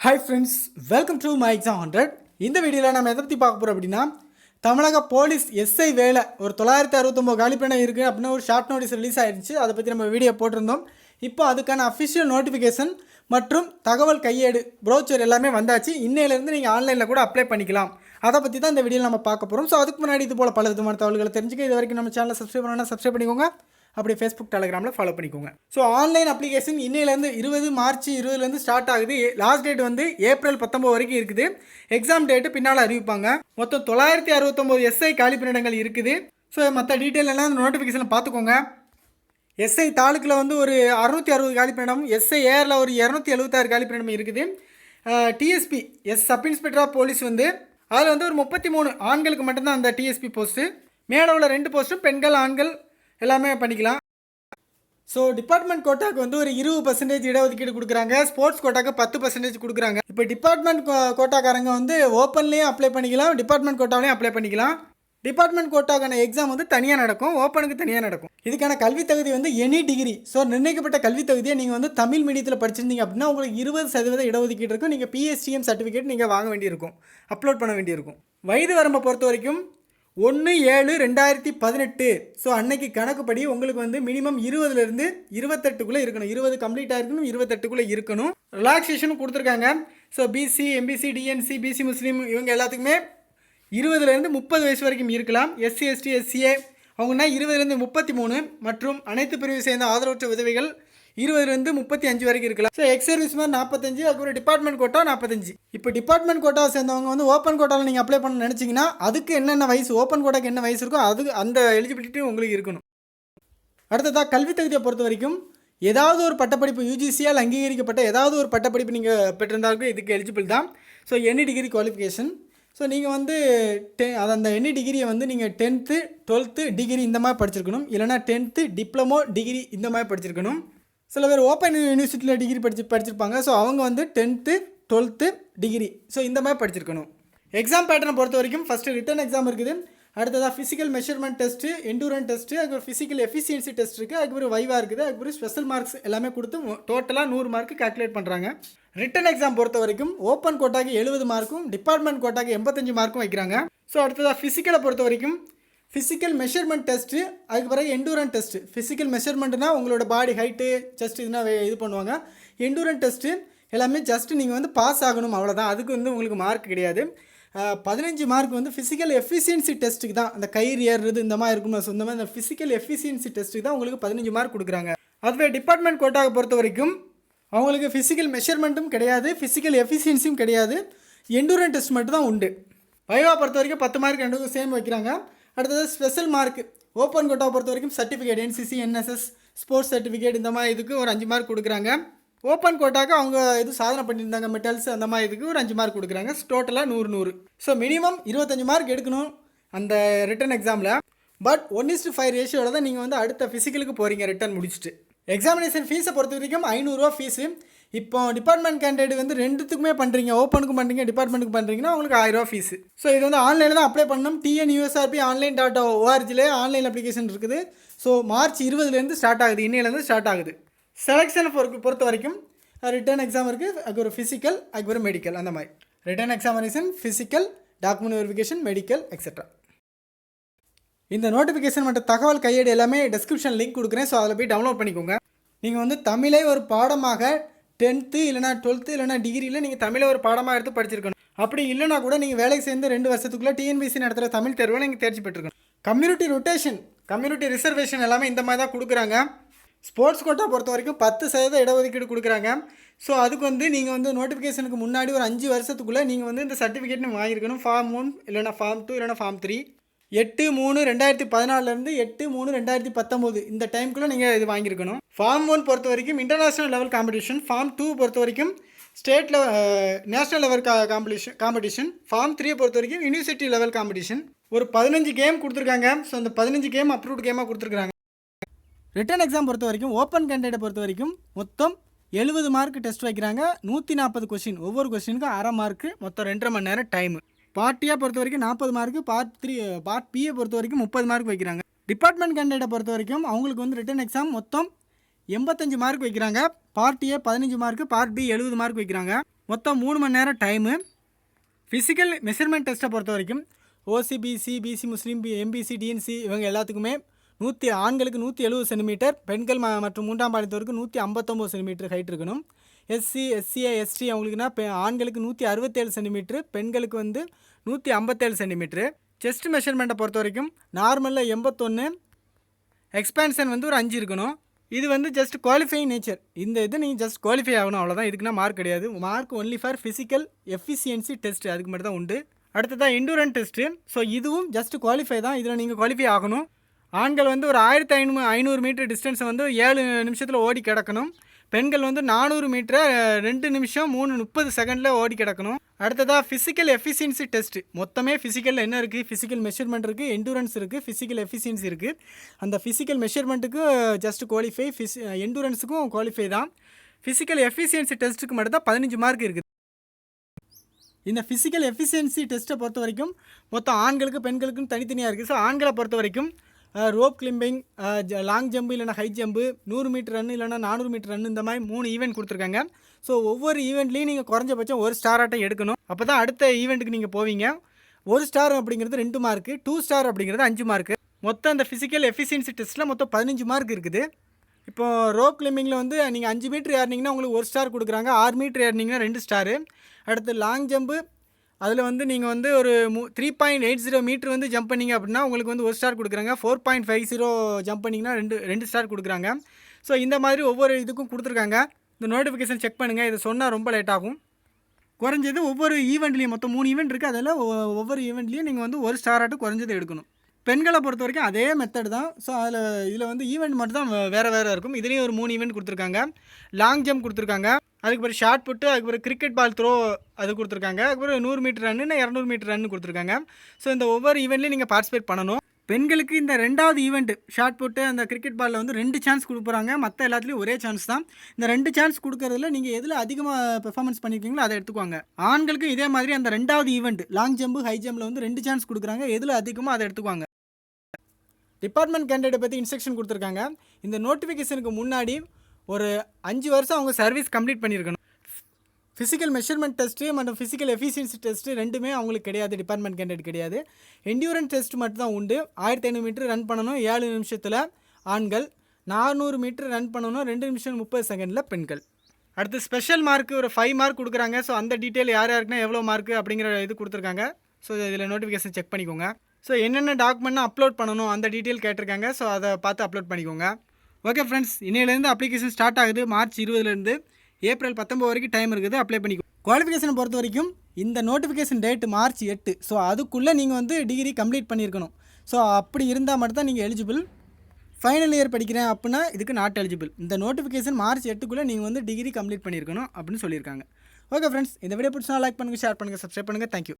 Hi friends welcome to my exam hundred இந்த வீடியோவில் நம்ம எதை பற்றி பார்க்க போகிறோம் அப்படின்னா தமிழக போலீஸ் எஸ்ஐ வேலை ஒரு தொள்ளாயிரத்தி அறுபத்தொம்போது காலிப்பணம் இருக்குது அப்படின்னு ஒரு ஷார்ட் நோட்டீஸ் ரிலீஸ் ஆகிடுச்சு அதை பற்றி நம்ம வீடியோ போட்டிருந்தோம். இப்போ அதுக்கான அஃபிஷியல் நோட்டிஃபிகேஷன் மற்றும் தகவல் கையேடு ப்ரோச்சர் எல்லாமே வந்தாச்சு. இன்னையிலேருந்து நீங்கள் ஆன்லைனில் கூட அப்ளை பண்ணிக்கலாம். அதை பற்றி தான் இந்த வீடியோவில் நம்ம பார்க்க போகிறோம் ஸோ அதுக்கு முன்னாடி இது போல் பல விதமான தகவல்களை தெரிஞ்சுக்க இது வரைக்கும் நம்ம சேனலை சப்ஸ்கிரைப் பண்ணா சப்ஸ்கிரைப் பண்ணிக்கோங்க. அப்படி ஃபேஸ்புக் டெலிகிராமில் ஃபாலோ பண்ணிக்கோங்க. ஸோ ஆன்லைன் அப்ளிகேஷன் இன்னையிலேருந்து இருபது மார்ச் இருபதுலேருந்து ஸ்டார்ட் ஆகுது. லாஸ்ட் டேட் வந்து ஏப்ரல் பத்தொம்பது வரைக்கும் இருக்குது. எக்ஸாம் டேட்டு பின்னால் அறிவிப்பாங்க. மொத்தம் தொள்ளாயிரத்தி அறுபத்தொம்போது எஸ்ஐ காலிப்பணியிடங்கள் இருக்குது. ஸோ மற்ற டீட்டெயில் எல்லாம் அந்த நோட்டிஃபிகேஷனில் பார்த்துக்கோங்க. எஸ்ஐ தாலுக்கில் வந்து ஒரு அறுநூற்றி அறுபது காலிப்பணிடம் எஸ்ஐ ஏரில் ஒரு இரநூத்தி எழுபத்தாறு காலிப்பணிடம் இருக்குது. DSP S sub inspector of police வந்து அதில் வந்து ஒரு முப்பத்தி மூணு ஆண்களுக்கு மட்டும்தான் அந்த டிஎஸ்பி போஸ்ட்டு மேடவில் ரெண்டு போஸ்ட்டும் பெண்கள் ஆண்கள் எல்லாமே பண்ணிக்கலாம். ஸோ டிபார்ட்மெண்ட் கோட்டாக்கு வந்து ஒரு இருபது பர்சன்டேஜ் இடஒதுக்கீடு கொடுக்குறாங்க. ஸ்போர்ட்ஸ் கோட்டாக்கு பத்து பர்சன்டேஜ் கொடுக்குறாங்க. இப்போ டிபார்ட்மெண்ட் கோட்டாக்காரங்க வந்து ஓப்பன்லேயும் அப்ளை பண்ணிக்கலாம். டிபார்ட்மெண்ட் கோட்டாவிலையும் அப்ளை பண்ணிக்கலாம். டிபார்ட்மெண்ட் கோட்டாக்கான எக்ஸாம் வந்து தனியாக நடக்கும். ஓப்பனுக்கு தனியாக நடக்கும். இதுக்கான கல்வி தகுதி வந்து எனி டிகிரி ஸோ நிர்ணயிக்கப்பட்ட கல்வி தகுதியை நீங்கள் வந்து தமிழ் மீடியத்தில் படிச்சிருந்தீங்க அப்படின்னா உங்களுக்கு இருபது சதவீத இடஒதுக்கீடு இருக்கும். நீங்கள் பிஎஸ்டிஎம் சர்டிஃபிகேட் நீங்கள் வாங்க வேண்டியிருக்கும். அப்லோட் பண்ண வேண்டியிருக்கும். வயது வரம்பை பொறுத்த வரைக்கும் ஒன்று ஏழு ரெண்டாயிரத்தி பதினெட்டு. ஸோ அன்னைக்கு கணக்குப்படி உங்களுக்கு வந்து மினிமம் இருபதுலேருந்து இருபத்தெட்டுக்குள்ளே இருக்கணும். இருபது கம்ப்ளீட் ஆயிருக்கணும் இருபத்தெட்டுக்குள்ளே இருக்கணும். ரிலாக்ஸேஷனும் கொடுத்துருக்காங்க. So BC MBC DNC BC Muslim இவங்க எல்லாத்துக்குமே இருபதுலேருந்து முப்பது வயசு வரைக்கும் இருக்கலாம். எஸ்சி எஸ்டி எஸ்சிஏ அவங்கன்னா இருபதுலேருந்து முப்பத்தி மூணு. மற்றும் அனைத்து பிரிவு சேர்ந்த ஆதரவற்ற உதவிகள் இருபதுலேருந்து முப்பத்தி அஞ்சு வரைக்கும் இருக்கலாம். ஸோ எக்ஸ் சர்வீஸ் மாதிரி நாற்பத்தஞ்சு அதுக்கப்புறம் டிபார்ட்மெண்ட் கோட்டா நாற்பத்தஞ்சு இப்போ டிபார்ட்மெண்ட் கோட்டாவை சேர்ந்தவங்க வந்து ஓப்பன் கோட்டாவில் நீங்கள் அப்ளை பண்ண நினச்சிங்கன்னா அதுக்கு என்னென்ன வயசு ஓப்பன் கோட்டாக்கு என்ன வயசு இருக்கோ அதுக்கு அந்த எலிஜிபிலிட்டி உங்களுக்கு இருக்கணும். அடுத்ததாக கல்வி தகுதியை பொறுத்த வரைக்கும் ஏதாவது ஒரு பட்டப்படிப்பு யூஜிசியால் அங்கீகரிக்கப்பட்ட ஏதாவது ஒரு பட்டப்படிப்பு நீங்கள் பெற்றிருந்தாலும் இதுக்கு எலிஜிபிள் தான். So any degree qualification so நீங்கள் வந்து டெ அது அந்த எனி டிகிரியை வந்து நீங்கள் டென்த்து டுவெல்த்து டிகிரி இந்த மாதிரி படிச்சிருக்கணும். இல்லைனா டென்த்து டிப்ளமோ டிகிரி இந்த மாதிரி படிச்சிருக்கணும். சில பேர் ஓப்பன் யூனிவர்சிட்டியில் டிகிரி படிச்சு படிச்சிருப்பாங்க. ஸோ அவங்க வந்து டென்த்து டுவெல்த்து டிகிரி ஸோ இந்த மாதிரி படிச்சிருக்கணும். எக்ஸாம் பேட்டர்னை பொறுத்த வரைக்கும் ஃபஸ்ட்டு ரிட்டன் எக்ஸாம் இருக்குது. அடுத்ததாக physical measurement test endurance test அதுக்கப்புறம் ஃபிசிக்கல் எஃபிஷியன்சி டெஸ்ட் இருக்குது அதுக்கப்புறம் வைவா இருக்குது. அதுக்கப்புறம் ஸ்பெஷல் மார்க்ஸ் எல்லாமே கொடுத்து டோட்டலாக நூறு மார்க்கு கால்குலேட் பண்ணுறாங்க ரிட்டன் எக்ஸாம் பொறுத்த வரைக்கும் ஓப்பன் கோட்டாக்கு எழுபது மார்க்கும் டிபார்ட்மெண்ட் கோட்டாக்கு எண்பத்தஞ்சு மார்க்கும் வைக்கிறாங்க. ஸோ அடுத்ததாக ஃபிசிக்கலை பொறுத்த வரைக்கும் ஃபிசிக்கல் மெஷர்மெண்ட் டெஸ்ட்டு அதுக்கு பிறகு எண்டூரன் டெஸ்ட்டு ஃபிசிக்கல் மெஷர்மெண்ட்னா உங்களோட பாடி ஹைட்டு செஸ்ட் இதுனா இது பண்ணுவாங்க. எண்டூரன் டெஸ்ட்டு எல்லாமே ஜஸ்ட் நீங்கள் வந்து பாஸ் ஆகணும் அவ்வளோதான் அதுக்கு வந்து உங்களுக்கு மார்க் கிடையாது. பதினஞ்சு மார்க் வந்து ஃபிசிக்கல் எஃபிஷியன்சி டெஸ்ட்டுக்கு தான். அந்த கயிறு ஏறுறது இந்த மாதிரி இருக்கும் ஸோ இந்த மாதிரி இந்த ஃபிசிக்கல் எஃபிஷியன்சி டெஸ்ட்டுக்கு தான் உங்களுக்கு பதினஞ்சு மார்க் கொடுக்குறாங்க. அதுவே டிபார்ட்மெண்ட் கோட்டாவை பொறுத்த வரைக்கும் அவங்களுக்கு ஃபிசிக்கல் மெஷர்மெண்ட்டும் கிடையாது ஃபிசிக்கல் எஃபிஷியன்சியும் கிடையாது. எண்டூரன் டெஸ்ட் மட்டும் தான் உண்டு. பயோவை பொறுத்த வரைக்கும் பத்து மார்க் ரெண்டுக்கும் சேம் வைக்கிறாங்க. அடுத்தது ஸ்பெஷல் மார்க் ஓப்பன் கோட்டா பொறுத்த வரைக்கும் certificate NCC NSS sports certificate இந்த மாதிரி இதுக்கு ஒரு அஞ்சு மார்க் கொடுக்குறாங்க. ஓப்பன் கோட்டாக்கு அவங்க இது சாதனை பண்ணியிருந்தாங்க மெட்டல்ஸ் அந்த மாதிரி இதுக்கு ஒரு அஞ்சு மார்க் கொடுக்குறாங்க. டோட்டலாக நூறு நூறு. ஸோ மினிமம் இருபத்தஞ்சு மார்க் எடுக்கணும் அந்த ரிட்டன் எக்ஸாமில் பட் ஒன் இஸ்டு ஃபைவ் ரேஷியோவில் தான் நீங்கள் வந்து அடுத்த ஃபிசிக்கலுக்கு போகிறீங்க ரிட்டன் முடிச்சுட்டு. எக்ஸாமினேஷன் ஃபீஸை பொறுத்த வரைக்கும் ஐநூறுரூவா ஃபீஸு இப்போ டிபார்ட்மெண்ட் கேண்டிடேட் வந்து ரெண்டுத்துக்குமே பண்ணுறீங்க ஓப்பனுக்கும் பண்ணுறீங்க டிபார்ட்மெண்ட்டுக்கு பண்ணுறீங்கன்னா உங்களுக்கு ஆயிரம் ரூபா ஃபீஸ் ஸோ இது வந்து ஆன்லைனில் தான் அப்ளை பண்ணணும். டிஎன் யூஎஸ்ஆர்பி ஆன்லைன் டாட் ஓஆர்ஜிலே ஆன்லைன் அப்ளிகேஷன் இருக்குது. ஸோ மார்ச் இருபதுலேருந்து ஸ்டார்ட் ஆகுது. இன்னையிலேருந்து ஸ்டார்ட் ஆகுது. செலெக்ஷன் பொறுத்த பொறுத்த வரைக்கும் ரிட்டர்ன் எக்ஸாம் இருக்குது அதுக்கு ஒரு ஃபிசிக்கல் அதுக்கு ஒரு மெடிக்கல் அந்த மாதிரி. Return examination physical document verification medical etcetera இந்த நோட்டிஃபிகேஷன் மற்றும் தகவல் கையேடு எல்லாமே டெஸ்கிரிப்ஷன் லிங்க் கொடுக்குறேன். ஸோ அதில் போய் டவுன்லோட் பண்ணிக்கோங்க. நீங்கள் வந்து தமிழை ஒரு பாடமாக டென்த்து இல்லைனா டுவெல்த்து இல்லைனா டிகிரியில் நீங்கள் தமிழை ஒரு பாடமாக எடுத்து படிச்சிருக்கணும். அப்படி இல்லைனா கூட நீங்கள் வேலைக்கு சேர்ந்து ரெண்டு வருஷத்துக்குள்ளே டிஎன்பிசி நடத்துகிற தமிழ் தேர்வில் நீங்கள் தேர்ச்சி பெற்றிருக்கணும் கம்யூனிட்டி ரொட்டேஷன் கம்யூனிட்டி ரிசர்வேஷன் எல்லாமே இந்த மாதிரி தான் கொடுக்குறாங்க. ஸ்போர்ட்ஸ் கோட்டா பொறுத்த வரைக்கும் பத்து சதவீத இடஒதுக்கீடு கொடுக்குறாங்க. ஸோ அதுக்கு வந்து நீங்கள் வந்து நோட்டிஃபிகேஷனுக்கு முன்னாடி ஒரு அஞ்சு வருஷத்துக்குள்ளே நீங்கள் வந்து இந்த சர்டிஃபிகேட் வாங்கியிருக்கணும். ஃபார்ம் ஒன் இல்லைனா ஃபார்ம் டூ இல்லைனா ஃபார்ம் த்ரீ எட்டு மூணு ரெண்டாயிரத்தி பதினாலருந்து எட்டு மூணு ரெண்டாயிரத்தி பத்தொம்போது இந்த டைம்குள்ளே நீங்கள் இது வாங்கியிருக்கணும். ஃபார்ம் ஒன் பொறுத்த வரைக்கும் international level competition form two பொறுத்த வரைக்கும் ஸ்டேட் லெவல் நேஷ்னல் லெவல் கா காம்படிஷன் காம்படிஷன் ஃபார்ம் த்ரீயை பொறுத்த வரைக்கும் யூனிவர்சிட்டி லெவல் காம்படிஷன் ஒரு பதினஞ்சு கேம் கொடுத்துருக்காங்க. ஸோ அந்த பதினஞ்சு கேம் அப்ரூவ்ட் கேமாக கொடுத்துருக்காங்க ரிட்டன் எக்ஸாம் பொறுத்த வரைக்கும் ஓப்பன் கேண்டிடேட் பொறுத்த வரைக்கும் மொத்தம் எழுபது மார்க் டெஸ்ட் வைக்கிறாங்க. நூற்றி நாற்பது கொஸ்டின் ஒவ்வொரு கொஸ்டினுக்கும் அரை மார்க்கு மொத்தம் ரெண்டரை மணி நேரம் டைம் பார்ட்டியை பொறுத்த வரைக்கும் நாற்பது மார்க்கு பார்ட் த்ரீ பார்ட் பியை பொறுத்த வரைக்கும் முப்பது மார்க் வைக்கிறாங்க. டிபார்ட்மெண்ட் கேண்டிடேட்டை பொறுத்த வரைக்கும் அவங்களுக்கு வந்து ரிட்டன் எக்ஸாம் மொத்தம் எண்பத்தஞ்சு மார்க் வைக்கிறாங்க. பார்ட் ஏ பதினஞ்சு மார்க்கு பார்ட் பி எழுபது மார்க் வைக்கிறாங்க. மொத்தம் மூணு மணி நேரம் டைமு ஃபிசிக்கல் மெஷர்மெண்ட் டெஸ்ட்டை பொறுத்த வரைக்கும் OC BC BC Muslim B MBC DNC இவங்க எல்லாத்துக்குமே நூற்றி ஆண்களுக்கு நூற்றி எழுபது சென்டிமீட்டர் பெண்கள் ம மற்றும் மூன்றாம் பாலினத்தவருக்கு நூற்றி ஐம்பத்தொம்போது சென்டிமீட்டர் ஹைட் இருக்கணும். எஸ்சி எஸ்சிஏ எஸ்டி அவங்களுக்குனா பெ ஆண்களுக்கு நூற்றி அறுபத்தேழு சென்டிமீட்ரு பெண்களுக்கு வந்து நூற்றி ஐம்பத்தேழு சென்டிமீட்ரு செஸ்ட் மெஷர்மெண்ட்டை பொறுத்த வரைக்கும் நார்மலில் எண்பத்தொன்று எக்ஸ்பேன்ஷன் வந்து ஒரு அஞ்சு இருக்கணும். இது வந்து ஜஸ்ட் குவாலிஃபைங் நேச்சர் இந்த இது நீங்கள் ஜஸ்ட் குவாலிஃபை ஆகணும். அவ்வளோதான் இதுக்குன்னா மார்க் கிடையாது. Mark only for physical efficiency test அதுக்கு மட்டும் தான் உண்டு. அடுத்ததான் எண்டூரன் டெஸ்ட்டு ஸோ இதுவும் ஜஸ்ட் குவாலிஃபை தான். இதில் நீங்கள் குவாலிஃபை ஆகணும். ஆண்கள் வந்து ஒரு ஆயிரத்தி ஐநூறு ஐநூறு மீட்டர் டிஸ்டன்ஸை வந்து ஏழு நிமிஷத்தில் ஓடி கிடக்கணும். பெண்கள் வந்து நானூறு மீட்டரை ரெண்டு நிமிஷம் மூணு முப்பது செகண்டில் ஓடி கிடக்கணும். அடுத்ததாக ஃபிசிக்கல் எஃபிஷியன்சி டெஸ்ட் மொத்தமே ஃபிசிக்கலில் என்ன இருக்குது ஃபிசிக்கல் மெஷர்மெண்ட் இருக்குது எண்டூரன்ஸ் இருக்குது ஃபிசிக்கல் எஃபிஷியன்சி இருக்குது அந்த ஃபிசிக்கல் மெஷர்மெண்ட்டுக்கு ஜஸ்ட் குவாலிஃபை ஃபிஸ் எண்டூரன்ஸுக்கும் குவாலிஃபை தான். ஃபிசிக்கல் எஃபிஷியன்சி டெஸ்ட்டுக்கு மட்டும் தான் பதினஞ்சு மார்க் இருக்குது. இந்த ஃபிசிக்கல் எஃபிஷியன்சி டெஸ்ட்டை பொறுத்த வரைக்கும் மொத்தம் ஆண்களுக்கு பெண்களுக்கும் தனித்தனியாக இருக்குது ஸோ ஆண்களை பொறுத்த வரைக்கும் ரோப் கிளிம்பிங் லாங் ஜம்பு இல்லைனா ஹை ஜம்பு நூறு மீட்டர் ரன் இல்லைனா நானூறு மீட்டர் ரன் இந்த மாதிரி மூணு ஈவெண்ட் கொடுத்துருக்காங்க. ஸோ ஒவ்வொரு ஈவெண்ட்லேயும் நீங்கள் குறைஞ்சபட்சம் ஒரு ஸ்டார் ஆட்டம் எடுக்கணும். அப்போ தான் அடுத்த ஈவெண்ட்டுக்கு நீங்கள் போவீங்க. ஒரு ஸ்டார் அப்படிங்கிறது ரெண்டு மார்க்கு டூ ஸ்டார் அப்படிங்கிறது அஞ்சு மார்க்கு மொத்தம் அந்த ஃபிசிக்கல் எஃபிஷியன்சி டெஸ்ட்டில் மொத்தம் பதினஞ்சு மார்க் இருக்குது. இப்போ ரோப் கிளைம்பிங்கில் வந்து நீங்கள் அஞ்சு மீட்டர் ஏறினீங்கன்னா உங்களுக்கு ஒரு ஸ்டார் கொடுக்குறாங்க. ஆறு மீட்டர் ஏறினீங்கன்னா ரெண்டு ஸ்டாரு அடுத்து லாங் ஜம்பு அதில் வந்து நீங்கள் வந்து ஒரு மூ three point eight zero metre வந்து ஜம்ப் பண்ணீங்க அப்படின்னா உங்களுக்கு வந்து ஒரு ஸ்டார் கொடுக்குறாங்க. Four point five zero jump பண்ணிங்கன்னா ரெண்டு ரெண்டு ஸ்டார் கொடுக்குறாங்க. ஸோ இந்த மாதிரி ஒவ்வொரு இதுக்கும் கொடுத்துருக்காங்க. இந்த நோட்டிஃபிகேஷன் செக் பண்ணுங்கள் இதை சொன்னால் ரொம்ப லேட் ஆகும். குறைஞ்சது ஒவ்வொரு ஈவெண்ட்லேயும் மொத்தம் மூணு ஈவெண்ட் இருக்குது அதில் ஒ- ஒவ்வொரு ஈவெண்ட்லேயும் நீங்கள் வந்து ஒரு ஸ்டாராட்டு குறைஞ்சது எடுக்கணும். பெண்களை பொறுத்த வரைக்கும் அதே மெத்தட் தான். ஸோ அதில் இதில் வந்து ஈவெண்ட் மட்டும் தான் வேறு வேறு இருக்கும். இதுலேயும் ஒரு மூணு ஈவெண்ட் கொடுத்துருக்காங்க. லாங் ஜம்ப் கொடுத்துருக்காங்க. அதுக்கு பிறகு ஷார்ட் புட்டு அதுக்கு பிறகு கிரிக்கெட் பால் த்ரோ அது கொடுத்துருக்காங்க. அதுக்கப்புறம் நூறு மீட்டர் ரன்னு இரநூறு மீட்டர் ரன்னு கொடுத்துருக்காங்க. ஸோ இந்த ஒவ்வொரு ஈவெண்ட்லையும் நீங்கள் பார்ட்டிசிபேட் பண்ணணும். பெண்களுக்கு இந்த ரெண்டாவது ஈவெண்ட் ஷார்ட் புட்டு அந்த கிரிக்கெட் பாலில் வந்து ரெண்டு சான்ஸ் கொடுக்குறாங்க மற்ற எல்லாத்துலேயும் ஒரே சான்ஸ் தான். இந்த ரெண்டு சான்ஸ் கொடுக்குறதுல நீங்கள் எதில் அதிகமாக பெர்ஃபார்மன்ஸ் பண்ணியிருக்கீங்களோ அதை எடுத்துக்குவாங்க ஆண்களுக்கும் இதே மாதிரி அந்த ரெண்டாவது ஈவெண்ட் லாங் ஜம்பு ஹை ஜம்பில் வந்து ரெண்டு சான்ஸ் கொடுக்குறாங்க. எதில் அதிகமாக அதை எடுத்துக்குவாங்க டிபார்ட்மெண்ட் கேண்டிடேட் பற்றி இன்ஸ்ட்ரக்ஷன் கொடுத்துருக்காங்க. இந்த நோட்டிஃபிகேஷனுக்கு முன்னாடி ஒரு அஞ்சு வருஷம் அவங்க சர்வீஸ் கம்ப்ளீட் பண்ணியிருக்கணும். ஃபிசிக்கல் மெஷர்மெண்ட் டெஸ்ட்டு மற்றும் ஃபிசிக்கல் எஃபிஷியன்சி டெஸ்ட்டு ரெண்டுமே அவங்களுக்கு கிடையாது டிபார்ட்மெண்ட் கேண்டேட் கிடையாது. என்டியூரன்ஸ் டெஸ்ட் மட்டும் தான் உண்டு. ஆயிரத்தி ஐநூறு மீட்டர் ரன் பண்ணணும் ஏழு நிமிஷத்தில் ஆண்கள் நானூறு மீட்டர் ரன் பண்ணணும் ரெண்டு நிமிஷம் முப்பது செகண்டில் பெண்கள். அடுத்து ஸ்பெஷல் மார்க் ஒரு ஃபைவ் மார்க் கொடுக்குறாங்க. ஸோ அந்த டீட்டெயில் யார் யாருக்குன்னா எவ்வளோ மார்க் அப்படிங்கிற இது கொடுத்துருக்காங்க. ஸோ இதில் நோட்டிஃபிகேஷன் செக் பண்ணிக்கோங்க. ஸோ என்னென்ன டாக்குமெண்ட்னா அப்லோட் பண்ணணும் அந்த டீட்டெயில் கேட்டிருக்காங்க. ஸோ அதை பார்த்து அப்லோட் பண்ணிக்கோங்க. ஓகே ஃப்ரெண்ட்ஸ் இன்னையிலேருந்து அப்ளிகேஷன் ஸ்டார்ட் ஆகுது. மார்ச் இருபதுலேருந்து ஏப்ரல் பத்தொம்பது வரைக்கும் டைம் இருக்குது. அப்ளை பண்ணிக்கோ. குவாலிஃபிகேஷனை பொறுத்த வரைக்கும் இந்த நோட்டிஃபிகேஷன் டேட் மார்ச் எட்டு. ஸோ அதுக்குள்ளே நீங்கள் வந்து டிகிரி கம்ப்ளீட் பண்ணியிருக்கணும். ஸோ அப்படி இருந்தால் மட்டும்தான் நீங்கள் எலிஜிபிள் ஃபைனல் இயர் படிக்கிறேன் அப்படின்னா இதுக்கு நாட் எலிஜிபிள் இந்த நோட்டிஃபிகேஷன் மார்ச் எட்டுக்குள்ளே நீங்கள் வந்து டிகிரி கம்ப்ளீட் பண்ணியிருக்கணும் அப்படின்னு சொல்லியிருக்காங்க. ஓகே ஃப்ரெண்ட்ஸ் இந்த வீடியோ பிடிச்சா லைக் பண்ணுங்கள் ஷேர் பண்ணுங்கள் சப்ஸ்கிரைப் பண்ணுங்கள் தேங்க்யூ